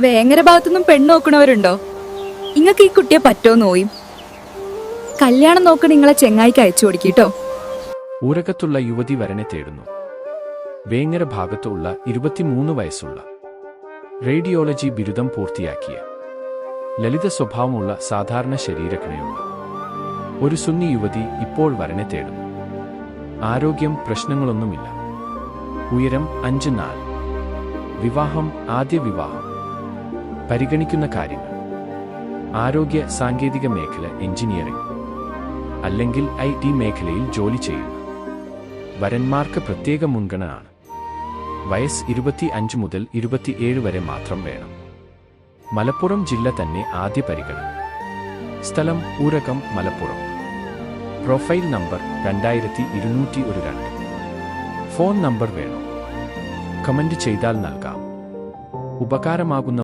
വേങ്ങര ഭാഗത്തുനിന്നും പെണ്ണ് നോക്കണവരുണ്ടോ? ഇങ്ങക്ക് ഈ കുട്ടിയെ പറ്റോ നോയും കല്യാണം നോക്കണ നിങ്ങളെ ചെങ്ങായിക്ക് അയച്ചു കൊടുക്കിട്ടോ. ഊരകത്തുള്ള യുവതി വരനെ തേടുന്നു. വേങ്ങര ഭാഗത്തുള്ള ഇരുപത്തിമൂന്ന് വയസ്സുള്ള. റേഡിയോളജി ബിരുദം പൂർത്തിയാക്കിയ. ലളിത സ്വഭാവമുള്ള സാധാരണ ശരീരഘടനയുള്ള ഒരു സുന്നി യുവതി ഇപ്പോൾ വരനെ തേടുന്നു. ആരോഗ്യം പ്രശ്നങ്ങളൊന്നുമില്ല. ഉയരം അഞ്ച് നാല്. വിവാഹം ആദ്യ വിവാഹം. പരിഗണിക്കുന്ന കാര്യങ്ങൾ. ആരോഗ്യ സാങ്കേതിക മേഖല എഞ്ചിനീയറിംഗ് അല്ലെങ്കിൽ ഐ ടി മേഖലയിൽ ജോലി ചെയ്യുന്ന വരന്മാർക്ക് പ്രത്യേക മുൻഗണന ആണ്. വയസ്സ് ഇരുപത്തി അഞ്ച് മുതൽ ഇരുപത്തിയേഴ് വരെ മാത്രം വേണം. മലപ്പുറം ജില്ല തന്നെ ആദ്യ പരിഗണന. സ്ഥലം ഊരകം മലപ്പുറം. പ്രൊഫൈൽ നമ്പർ രണ്ടായിരത്തി ഇരുന്നൂറ്റി ഒരു രണ്ട് ഫോൺ നമ്പർ വേണം. കമന്റ് ചെയ്താൽ നൽകാം. ഉപകാരമാകുന്ന